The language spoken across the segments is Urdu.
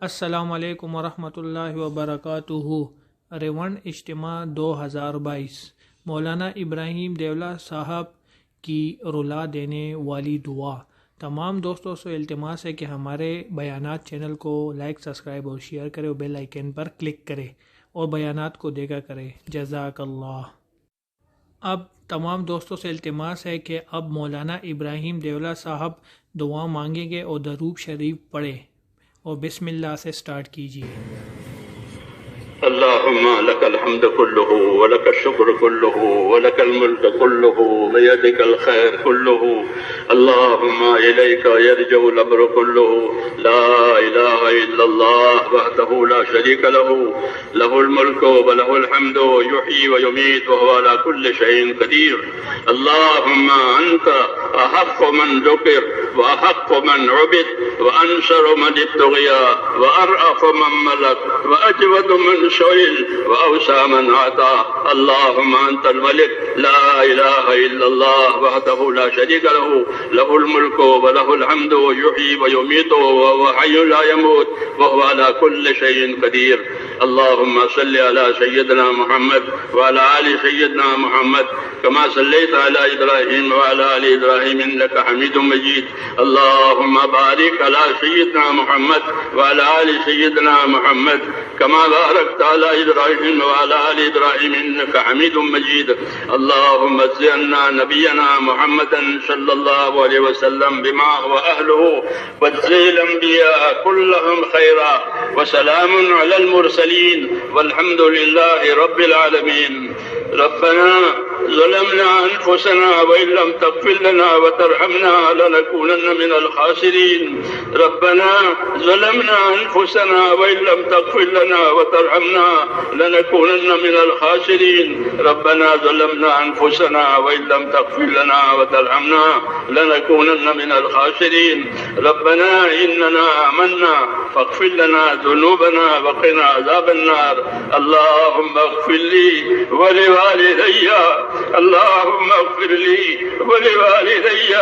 السلام علیکم ورحمۃ اللہ وبرکاتہ۔ ریون اجتماع دو ہزار بائیس۔ مولانا ابراہیم دیولہ صاحب کی رلا دینے والی دعا۔ تمام دوستوں سے التماس ہے کہ ہمارے بیانات چینل کو لائک، سبسکرائب اور شیئر کرے اور بیل آئیکن پر کلک کرے اور بیانات کو دیکھا کرے۔ جزاک اللہ۔ اب تمام دوستوں سے التماس ہے کہ اب مولانا ابراہیم دیولہ صاحب دعا مانگیں گے اور دروب شریف پڑھے اور بسم اللہ سے سٹارٹ کیجیے اللهم لك الحمد كله ولك الشكر كله ولك الملك كله بيدك الخير كله اللهم إليك يرجع الأمر كله لا إله إلا الله وحده لا شريك له له الملك وله الحمد يحيي ويميت وهو على كل شيء قدير اللهم أنت أحق من ذكر وأحق من عبد وأنشر من ابتغي وأرأف من ملك وأجود من شعل وأوسع من أعطى. اللهم أنت الملك. لا إله إلا الله وحده لا شريك له. له الملك وله الحمد يحيي ويميت وهو حي لا يموت وهو على كل شيء قدير. اللهم صل على سيدنا محمد وعلى آل سيدنا محمد كما صليت على إبراهيم وعلى آل إبراهيم إنك حميد مجيد. اللهم بارك على سيدنا محمد وعلى آل سيدنا محمد كما باركت على إبراهيم وعلى آل إبراهيم إنك حميد مجيد. اللهم زينا نبينا محمدا صلى الله عليه وسلم بما هو أهله واجزي الأنبياء كلهم خيرا وسلام على المرسلين. والحمد لله رب العالمين. ربنا ظلمنا أنفسنا وإن لم تغفر لنا وترحمنا لنكونن من الخاسرين. ربنا ظلمنا أنفسنا وإن لم تغفر لنا وترحمنا لنكونن من الخاسرين. ربنا ظلمنا أنفسنا وإن لم تغفر لنا وترحمنا لنكونن من الخاسرين. ربنا إننا آمنا. فاغفر لنا ذنوبنا وقنا عذاب النار. اللهم اغفر لي ولوالدي. اللهم اغفر لي ولوالدي.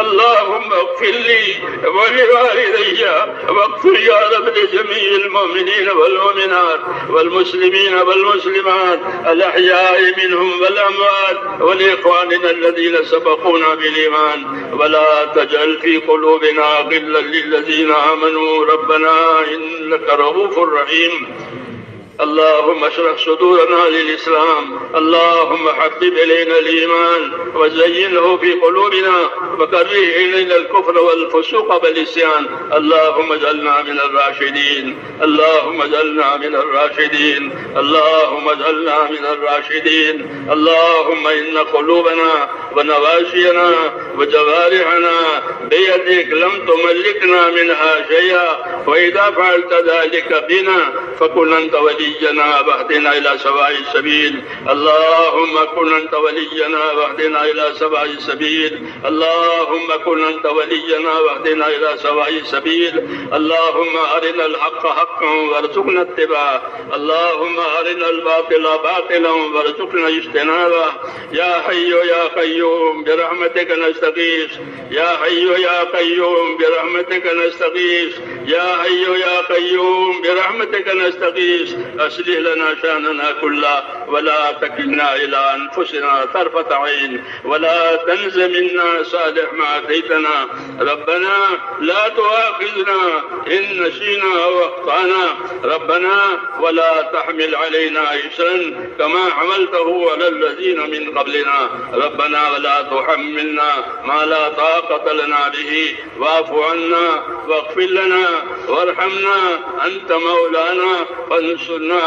اللهم اغفر لي ولوالدي. واغفر يا رب لجميع المؤمنين والمؤمنات والمسلمين والمسلمات الأحياء منهم والأموات ولإخواننا الذين سبقونا بالإيمان. ولا تجعل في قلوبنا غلا للذين آمنوا. ربنا إنك رؤوف رحيم. اللهم اشرح صدورنا للإسلام. اللهم حبب إلينا الإيمان. وزينه في قلوبنا. وكره إلينا الكفر والفسوق والإسيان اللهم اجعلنا من الراشدين. اللهم اجعلنا من الراشدين. اللهم اجعلنا من الراشدين. اللهم إن قلوبنا ونواشينا وجوارحنا بيدك لم تملكنا منها شيئا وإذا فعلت ذلك بنا فكن أنت ولي ولينا واهدنا إلى سواء السبيل. اللهم كن أنت ولينا واهدنا إلى سواء السبيل. اللهم كن أنت ولينا واهدنا إلى سواء السبيل. اللهم أرنا الحق حقا وارزقنا اتباعه. اللهم أرنا الباطل باطلا وارزقنا اجتنابه. يا حي يا قيوم برحمتك نستغيث. يا حي يا قيوم برحمتك نستغيث. يا حي يا قيوم برحمتك نستغيث. أصلح لنا شأننا كله ولا تكلنا إلى أنفسنا طرفة عين ولا تنز منا صالح ما أتيتنا ربنا لا تؤاخذنا إن نسينا أو أخطأنا. ربنا ولا تحمل علينا إسرا كما حملته على الذين من قبلنا. ربنا ولا تحملنا ما لا طاقة لنا به. واعف عنا واغفر لنا وارحمنا أنت مولانا فانصرنا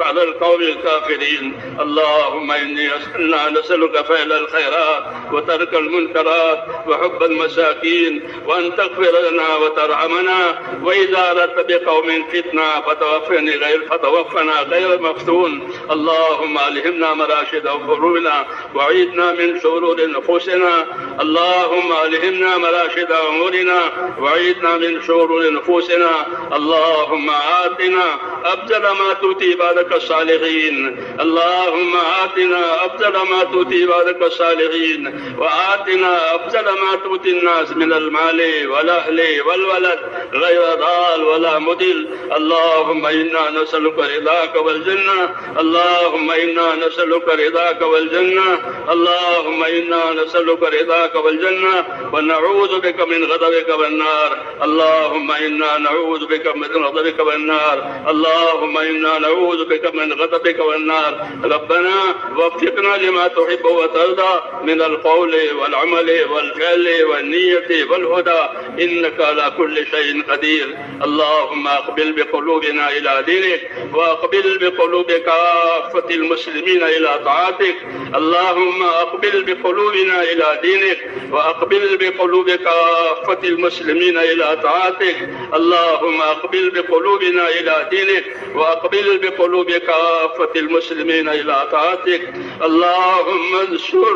على القوم الكافرين. اللهم إني أسألنا نسألك فعل الخيرات وترك المنكرات وحب المساكين وأن تغفر لنا وترحمنا. وإذا أردت بقوم فتنة فتوفني غير فتوفنا غير مفتون. اللهم ألهمنا مراشد قلوبنا وعيدنا من شرور نفوسنا اللهم ألهمنا مراشد أمورنا وعيدنا من شرور نفوسنا اللهم آتنا أبدل ما تؤتي عبادك الصالحين. اللهم آتنا أفضل ما تؤتي عبادك الصالحين. وآتنا أفضل ما تؤتي الناس من المال والأهل والولد. غير ضال ولا مدل اللهم إنا نسألك رضاك والجنة. اللهم إنا نسألك رضاك والجنة. اللهم إنا نسألك رضاك والجنة. ونعوذ بك من غضبك والنار. اللهم إنا نعوذ بك من غضبك والنار. اللهم إنا نعوذ بك من غضبك والنار. ربنا وفقنا لما تحب وترضى من القول والعمل والفعل والنية والهدى. إنك على كل شيء قدير. اللهم أقبل بقلوبنا إلى دينك وأقبل بقلوب كافة المسلمين إلى طاعتك. اللهم أقبل بقلوبنا إلى دينك وأقبل بقلوب كافة المسلمين إلى طاعتك. اللهم اقبل بقلوبنا الى دينك واقبل بقلوب كافة المسلمين الى طاعتك. اللهم انصر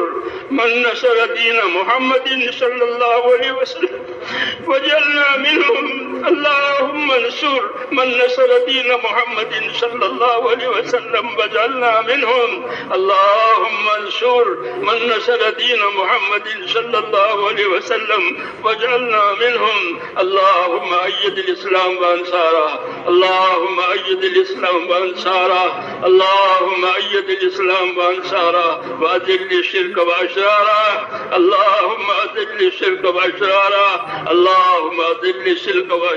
من نصر دين محمد صلى الله عليه وسلم. وجلنا منهم اللهم انصر من نصر دين محمد صلى الله عليه وسلم وجعلنا منهم. اللهم انصر من نصر دين محمد صلى الله عليه وسلم وجعلنا منهم. اللهم أيد الإسلام وأنصاره. اللهم أيد الإسلام وأنصاره. اللهم أيد الإسلام وأنصاره. وأذل الشرك وأشراره. اللهم أذل الشرك وأشراره. اللهم أذل الشرك وأشراره.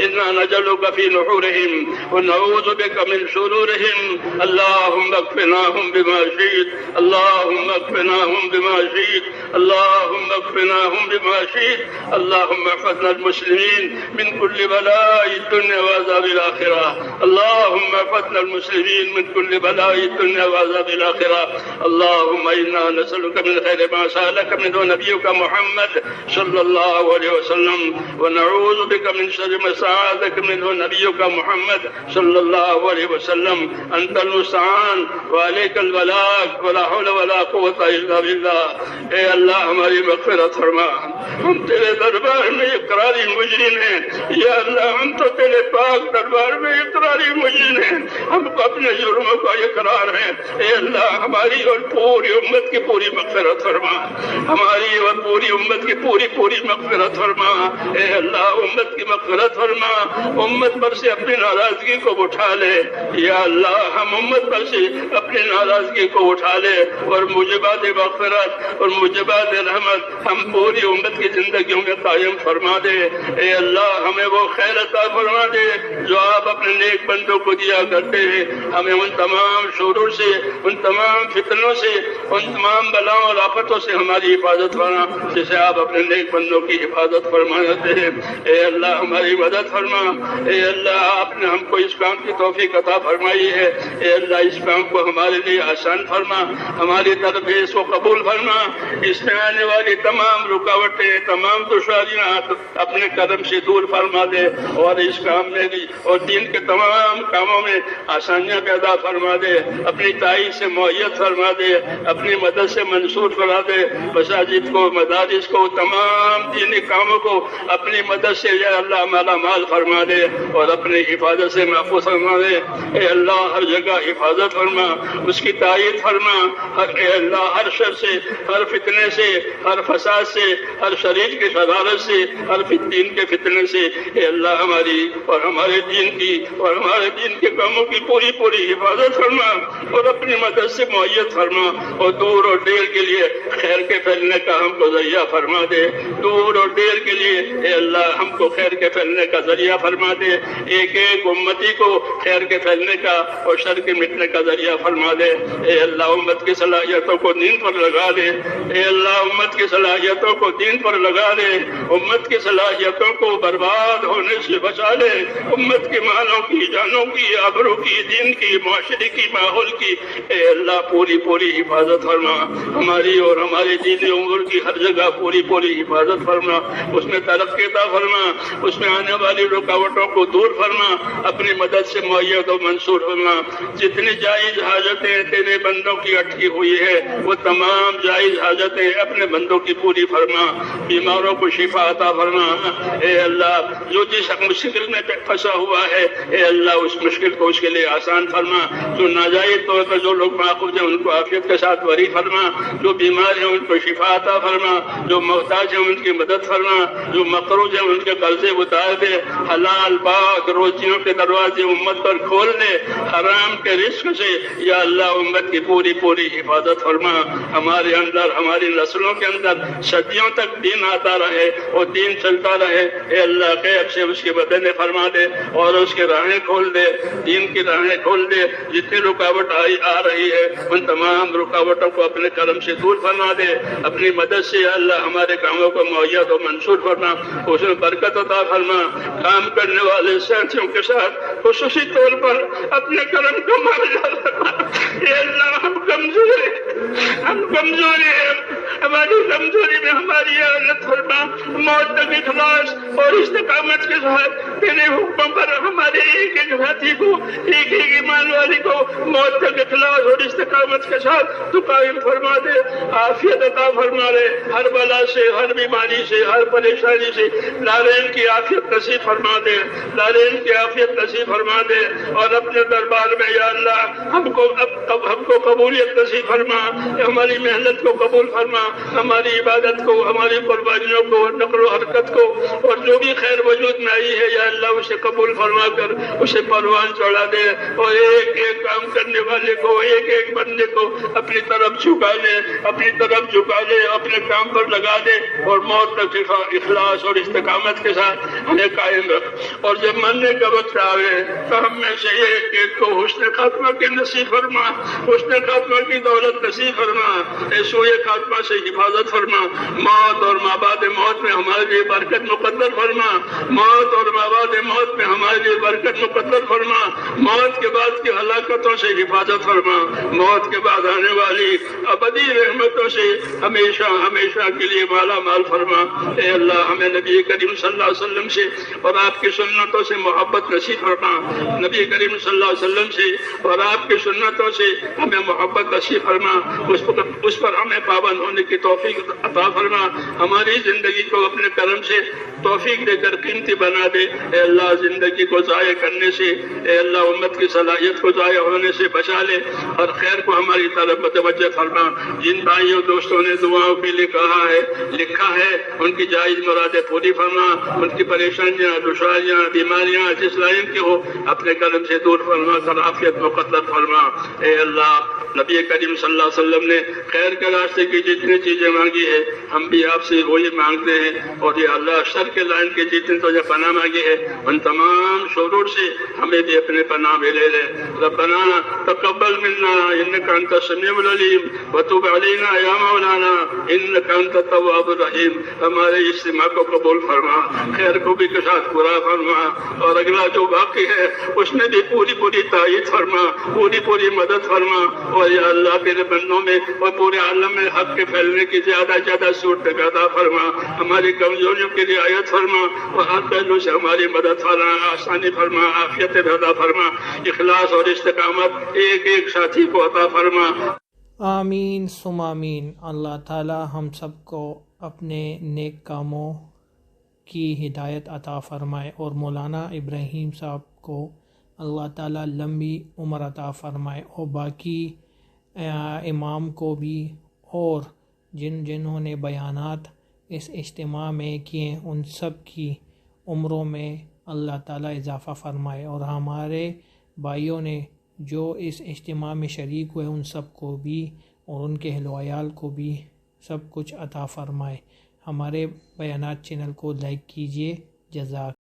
إنا نجلك في نحورهم ونعوذ بك من شرورهم. اللهم اكفناهم بما شئت اللهم اكفناهم بما شئت اللهم اكفناهم بما شئت. اللهم احفظنا المسلمين من كل بلاء الدنيا وعذاب الآخرة. اللهم احفظنا المسلمين من كل بلاء الدنيا وعذاب الآخرة. اللهم إنا نسألك من خير ما سألك منه نبيك محمد صلى الله عليه وسلم. ونعوذ بك من شر ما سعادك منه نبيك محمد صلى الله عليه وسلم. أنت المستعان وعليك البلاغ، ولا حول ولا قوة إلا بالله. اے اللہ، ہماری مغفرت فرما. ہم تیرے دربار میں اقراری مجرم ہیں. یا اللہ، ہم تو تیرے پاک دربار میں اقراری مجرم ہیں. ہم کو اپنے جرموں کا اقرار ہیں. اے اللہ، ہماری اور پوری امت کی پوری مغفرت فرما. ہماری اور پوری امت کی پوری پوری مغفرت فرما. اے اللہ امت کی مغفرت فرما، امت پر سے اپنی ناراضگی کو بٹھا لے۔ یا اللہ، ہم امت پر سے اپنی ناراضگی کو اٹھا لے اور مجبات مغفرت اور مجبات رحمت، ہم پوری امت کی زندگیوں میں قائم فرما دے۔ اے اللہ، ہمیں وہ خیر عطا فرما دے جو آپ اپنے نیک بندوں کو دیا کرتے ہیں۔ ہمیں ان تمام شوروں سے، ان تمام فتنوں سے، ان تمام بلاؤں اور آفتوں سے ہماری حفاظت فرما، جسے آپ اپنے نیک بندوں کی حفاظت فرماتے ہیں۔ اے اللہ، ہماری مدد فرما۔ اے اللہ، آپ نے ہم کو اس کام کی توفیق عطا فرمائی ہے۔ اے اللہ، اس کام کو ہمارے لیے آسان فرما، ہماری طرف اس کو قبول فرما۔ اس میں آنے والی تمام رکاوٹیں، تمام دشواریاں اپنے قدم سے دور فرما دے اور اس کام میں بھی اور دین کے تمام کاموں میں آسانیاں پیدا فرما دے۔ اپنی تائی سے معیت فرما دے، اپنی مدد سے منصور کرا دے۔ مساجد کو، مدارس کو، تمام دینی کاموں کو اپنی مدد سے یا اللہ مالا مال فرما دے اور اپنی حفاظت سے محفوظ فرما دے۔ اے اللہ، ہر جگہ حفاظت فرما۔ اس کی تائید فرما، ہر اے اللہ، ہر شر سے، ہر فتنے سے، ہر فساد سے، ہر شریر کی شرارت سے، ہر دین کے فتنے سے۔ اے اللہ ہماری اور ہمارے دین کی، اور ہمارے دین کے کاموں کی پوری پوری حفاظت فرما اور اپنی مدد سے معیت فرما اور دور اور دیر کے لیے خیر کے پھیلنے کا ہم کو ذریعہ فرما دے۔ دور اور دیر کے لیے اے اللہ ہم کو خیر کے پھیلنے کا ذریعہ فرما دے۔ ایک ایک امتی کو خیر کے پھیلنے کا اور شر کے مٹنے کا ذریعہ فرما دے، اے اللہ امت کی صلاحیتوں کو نیند پر لگا دے، اے اللہ امت کی صلاحیتوں کو دین پر لگا دے، امت کی صلاحیتوں کو برباد ہونے سے بچا لے، امت کے مالوں کی، جانوں کی، آبروں کی، دین کی، معاشرے کی، ماحول کی، اے اللہ پوری پوری حفاظت فرما، ہماری اور ہمارے دین عمر کی ہر جگہ پوری پوری حفاظت فرما، اس میں ترقی عطا فرما، اس میں آنے والی رکاوٹوں کو دور فرما، اپنی مدد سے معیت و منصور فرما، جتنی جائز حاجت حاجتیں تیرے بندوں کی اٹکی ہوئی ہے۔ وہ تمام جائز حاجتیں اپنے بندوں کی پوری فرما۔ بیماروں کو شفا عطا فرما۔ اے اللہ، جو جس مشکل میں پھنسا ہوا ہے، اے اللہ، اس مشکل کو اس کے لیے آسان فرما۔ جو ناجائز طور پر جو لوگ معقوف ہیں، ان کو عافیت کے ساتھ وری فرما۔ جو بیمار ہیں، ان کو شفا عطا فرما۔ جو محتاج ہیں، ان کی مدد فرما۔ جو مقروض ہیں، ان کے قرضے اتار دے۔ حلال، پاک، روزیوں کے دروازے امت پر کھول دے۔ حرام کے رزق سے یا اللہ امت کی پوری پوری حفاظت فرما۔ ہمارے اندر، ہماری نسلوں کے اندر صدیوں تک دین آتا رہے اور دین چلتا رہے۔ اے اللہ، غیب سے اس کی بدن فرما دے اور اس کے راہیں کھول دے۔ دین کی راہیں کھول دے۔ جتنی رکاوٹ آئی، آ رہی ہے۔ ان تمام رکاوٹوں کو اپنے کرم سے دور فرما دے۔ اپنی مدد سے اللہ ہمارے کاموں کو معیت و منصور فرما۔ اس میں برکت عطا فرما۔ کام کرنے والے ساتھیوں کے ساتھ خصوصی طور پر اپنے کرم کو اے اللہ، ہم کمزور ہم کمزوری ہیں۔ ہماری کمزوری میں ہماری عادت فرما موت تک اخلاص اور استقامت کے ساتھ تیرے حکموں پر ہمارے ایک ایک ساتھی کو، ایک ایک ایمان والی کو موت تک اخلاص اور استقامت کے ساتھ تو قائم فرما دے، عافیت عطا فرما دے۔ ہر بلا سے، ہر بیماری سے، ہر پریشانی سے لالین کی عافیت نصیب فرما دے۔ لالین کی عافیت نصیب فرما دے۔ اور اپنے دربار میں یا اللہ، ہم کو ہم کو قبولیت نصیب فرما، ہماری محنت کو قبول فرما، ہماری عبادت کو، ہماری قربانیوں کو نقل و حرکت کو اور جو بھی خیر وجود میں آئی ہے، یا اللہ اسے قبول فرما کر اسے پروان چڑھا دے اور ایک ایک کام کرنے والے کو، ایک ایک بندے کو اپنی طرف جھکا لے، اپنی طرف جھکا لے، اپنے کام پر لگا دے اور موت تک اخلاص اور استقامت کے ساتھ ہمیں قائم رکھ۔ اور جب مرنے کا وقت آئے تو ہم میں سے ایک ایک کو حسن خاتمہ کی نصیب فرما حسن خاتمہ کی دولت نصیب فرما ایسو خاتمہ سے حفاظت فرما۔ موت اور ماں بعد موت میں ہمارے لیے برکت مقدر فرما۔ موت اور ماں بعد موت میں ہمارے لیے برکت مقدر فرما۔ موت کے بعد کی ہلاکتوں سے حفاظت فرما۔ موت کے بعد آنے والی ابدی رحمتوں سے ہمیشہ ہمیشہ کے لیے مالا مال فرما۔ اے اللہ، ہمیں نبی کریم صلی اللہ علیہ وسلم سے اور آپ کی سنتوں سے محبت نصیب فرما۔ نبی کریم صلی اللہ علیہ وسلم سے اور آپ کی سنت سنتوں سے، ہمیں محبت نصیب فرما، اس پر اس پر ہمیں پابند ہونے کی توفیق عطا فرما۔ ہماری زندگی کو اپنے کرم سے توفیق دے کر قیمتی بنا دے۔ اے اللہ، زندگی کو ضائع کرنے سے، اے اللہ، امت کی صلاحیت کو ضائع ہونے سے بچا لے۔ اور خیر کو ہماری طرف متوجہ فرما۔ جن بھائیوں، دوستوں نے دعاؤں کے لیے کہا ہے، لکھا ہے، ان کی جائز مرادیں پوری فرما۔ ان کی پریشانیاں، دشواریاں، بیماریاں، جس لائن کی ہو، اپنے قدم سے دور فرما کر عافیت مقدر فرما۔ اے اللہ، نبی کریم صلی اللہ علیہ وسلم نے خیر کے راستے کی جتنی چیزیں مانگی ہے ہم بھی آپ سے وہی مانگتے ہیں۔ اور یہ اللہ شر کے لائن کے جتنے تو یہ پناہ مانگی ہے، ان تمام شرور سے ہمیں بھی اپنے پناہ میں لے لے۔ ربنا تقبل منا انك انت السميع العليم وتب علينا يا مولانا انك انت التواب الرحيم ہمارے اجتماع کو قبول فرما، خیر کو بھی کے ساتھ پورا فرما۔ اور اگلا جو باقی ہے، اس میں بھی پوری پوری تائید فرما، پوری پوری میری مدد فرما۔ اور یا اللہ تیرے بندوں میں اور پورے عالم میں حق کے پھیلنے کی زیادہ زیادہ صورت پیدا فرما۔ ہماری کمزوریوں کی رعایت فرما۔ اور ہر پہلو سے ہماری مدد فرما، آسانی فرما، عافیت پیدا فرما۔ اخلاص اور استقامت ایک ایک ساتھی کو عطا فرما۔ آمین سم آمین۔ اللہ تعالی ہم سب کو اپنے نیک کاموں کی ہدایت عطا فرمائے۔ اور مولانا ابراہیم صاحب کو اللہ تعالی لمبی عمر عطا فرمائے اور باقی امام کو بھی اور جن جنہوں نے بیانات اس اجتماع میں کیے، ان سب کی عمروں میں اللہ تعالی اضافہ فرمائے اور ہمارے بھائیوں نے جو اس اجتماع میں شریک ہوئے، ان سب کو بھی اور ان کے اہل کو بھی سب کچھ عطا فرمائے۔ ہمارے بیانات چینل کو لائک کیجیے جزاک